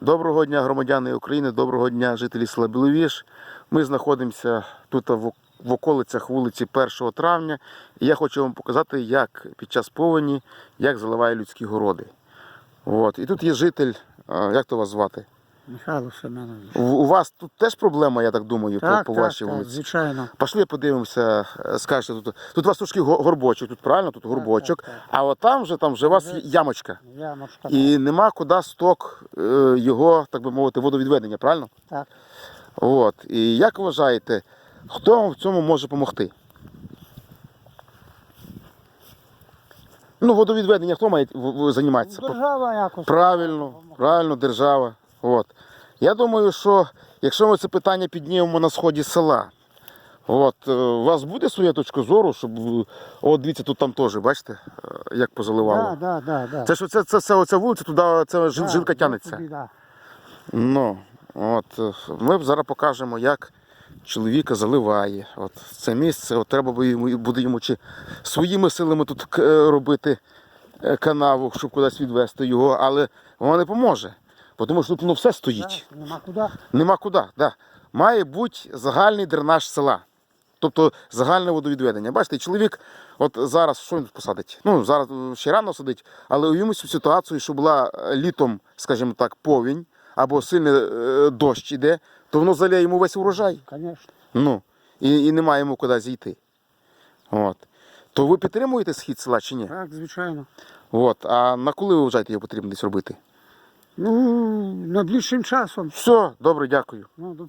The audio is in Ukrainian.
Доброго дня, громадяни України, доброго дня, жителі села Біловіж. Ми знаходимося тут в околицях вулиці 1 травня. І я хочу вам показати, як під час повені, як заливає людські городи. От. І тут є житель, як то вас звати? Михайло Семенович. У у вас тут теж проблема, я так думаю, по, Так, по так, вашій так, вулиці. звичайно. Пішли подивимося, е, скажете, тут, тут у вас трошки горбочок, тут правильно, тут горбочок, так, так. а от там вже, там вже у вас ямочка. Ямочка. І нема куди сток е, його, так би мовити, водовідведення, правильно? Так. От. І як вважаєте, хто вам в цьому може допомогти? Ну, водовідведення хто має займатися? Держава якось. Правильно, правильно, держава. От. Я думаю, що якщо ми це питання піднімемо на сході села, от, е, у вас буде своя точка зору, щоб. От дивіться, тут там теж, бачите, е, як позаливало. Да, да, да, да. Це ж оце, це, це, оця вулиця, туди це жил, Да, от тянеться. да. Ну, от, е, ми зараз покажемо, як чоловіка заливає. От це місце, от треба йому, буде йому чи своїми силами тут робити канаву, щоб кудись відвести його, але воно не поможе. Тому що тут ну, все стоїть. Да, Нема куди. Нема куди. Да. Має бути загальний дренаж села. Тобто загальне водовідведення. Бачите, чоловік от зараз що він посадить? Ну, зараз е, ще рано садить, але уявимося в ситуацію, що була е, літом, скажімо так, повінь або сильний е, дощ іде, то воно заляє йому весь урожай. Звісно. Ну, і, і немає йому куди зійти. От. То ви підтримуєте схід села чи ні? Так, звичайно. От. А на коли ви вважаєте його потрібно десь робити? Ну, найближчим часом. Все, добре, дякую. Ну, до